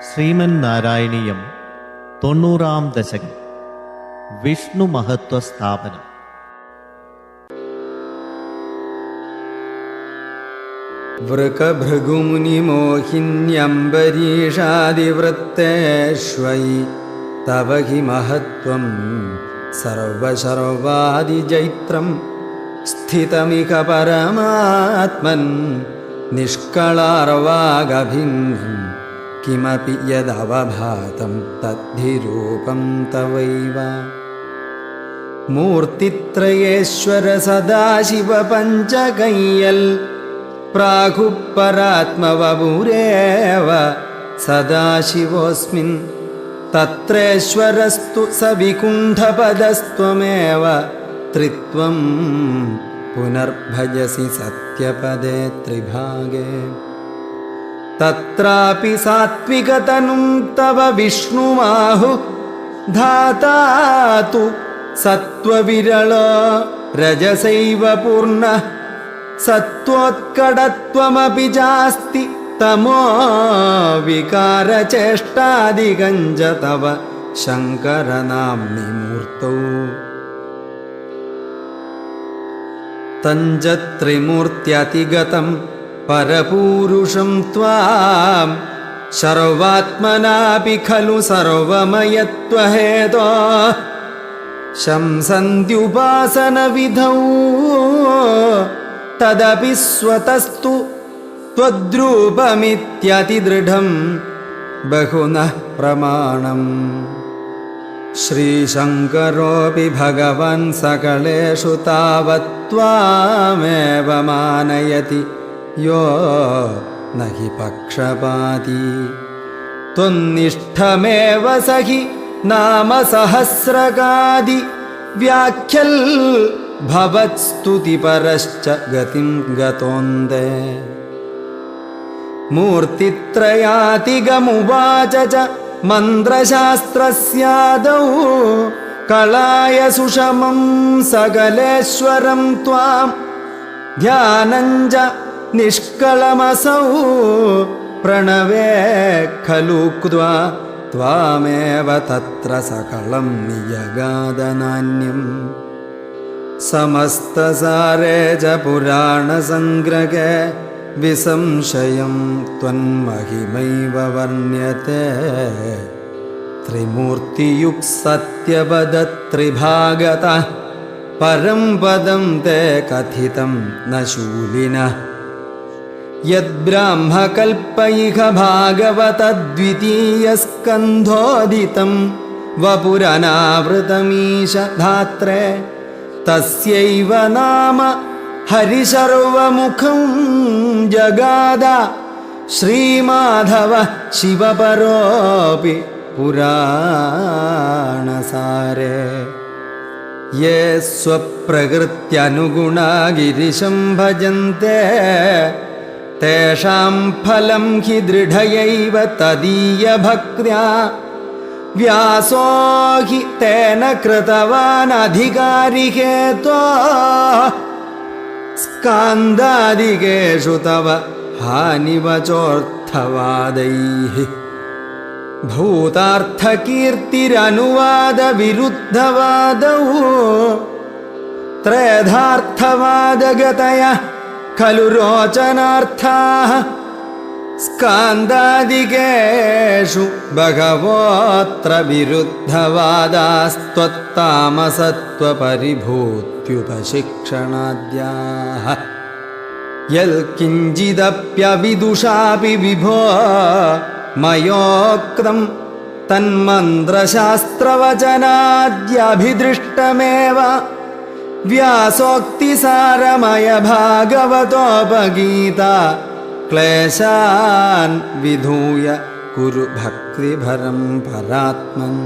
ശ്രീമൻ നാരായണീയം തൊണ്ണൂറാം ദശകം. വിഷ്ണു മഹത്വ സ്ഥാപനം. വൃക്കഭൃഗുമുനിമോഹിന്യംബരീഷാദിവൃത്തേഷ്വൈ തവ ഹി മഹത്വം സർവസർവാദിജൈത്രം സ്ഥിതമിക പരമാത്മൻ നിഷ്കളാർവാഗഭിംഗം किमपि यदवभातं तद्धिरूपं तवैव मूर्तित्रयेश्वर सदाशिवपञ्चकय्यल् प्रागुपरात्मवपुरेव सदाशिवोऽस्मिन् तत्रेश्वरस्तु सविकुण्ठपदस्त्वमेव त्रित्वं पुनर्भजसि सत्यपदे त्रिभागे തത്രാപി സാത്വികതനും തവ വിഷ്ണുമാഹു. ധാതാതു സത്വവിരള രജസൈവ പൂർണ. സത്വോത്കടത്വമപി ജാസ്തി തമോ വികാരചേഷ്ടാദികഞ്ച തവ ശങ്കരനാംനി മൂർത്തൗ परपूरुषं त्वां सर्वात्मनापि खलु सर्वमयत्वहेतो शंसन्त्युपासनविधौ तदपि स्वतस्तु त्वद्रूपमित्यतिदृढं बहुनः प्रमाणम् श्रीशङ्करोऽपि भगवन् सकलेषु तावत् त्वामेव मानयति। यो न हि पक्षपाती। त्वन्निष्ठमेव स हि नाम सहस्रकादि व्याख्यल् भवत्स्तुतिपरश्च गतिं गतोन्दे मूर्तित्रयातिगमुवाच च मन्त्रशास्त्रस्यादौ कलाय सुषमं सकलेश्वरं त्वां। ध्यानञ्च निष्कलमसौ प्रणवे खलु क्त्वा त्वामेव तत्र सकलं नियगादनान्यम् समस्तसारे च पुराणसङ्ग्रहे विसंशयं त्वन्महिमैव वर्ण्यते त्रिमूर्तियुक्सत्यपदत्रिभागतः परं पदं ते कथितं न शूलिनः यद्ब्राह्मकल्पैह भागवतद्वितीयस्कन्धोदितं वपुरनावृतमीश धात्रे तस्यैव नाम हरिशर्वमुखं जगाद श्रीमाधव शिवपरोऽपि पुराणसारे ये स्वप्रकृत्यनुगुणा गिरिशं भजन्ते തേഷാം ഫലം ഹി ദൃഢയൈവ തദീയഭക്യാ വ്യാസോ ഹി തേന കൃതവാനധികാരികേത്വാ സ്കാന്താദികേഷു തവ ഹാനിവചോർത്ഥവാദൈഃ ഭൂതാർത്ഥകീർത്തിരനുവാദവിരുദ്ധവാദൗ. ത്രേധാർത്ഥവാദഗതയ खलु रोचनार्थाः स्कान्दादिकेषु बहवोऽत्र विरुद्धवादास्त्वत्तामसत्त्वपरिभूत्युपशिक्षणाद्याः यल्किञ्चिदप्यविदुषापि विभो मयोक्तं तन्मन्त्रशास्त्रवचनाद्यभिदृष्टमेव व्यासोक्तिसारमय भागवतोपगीता क्लेशान् विधूय कुरु भक्तिभरं परात्मन्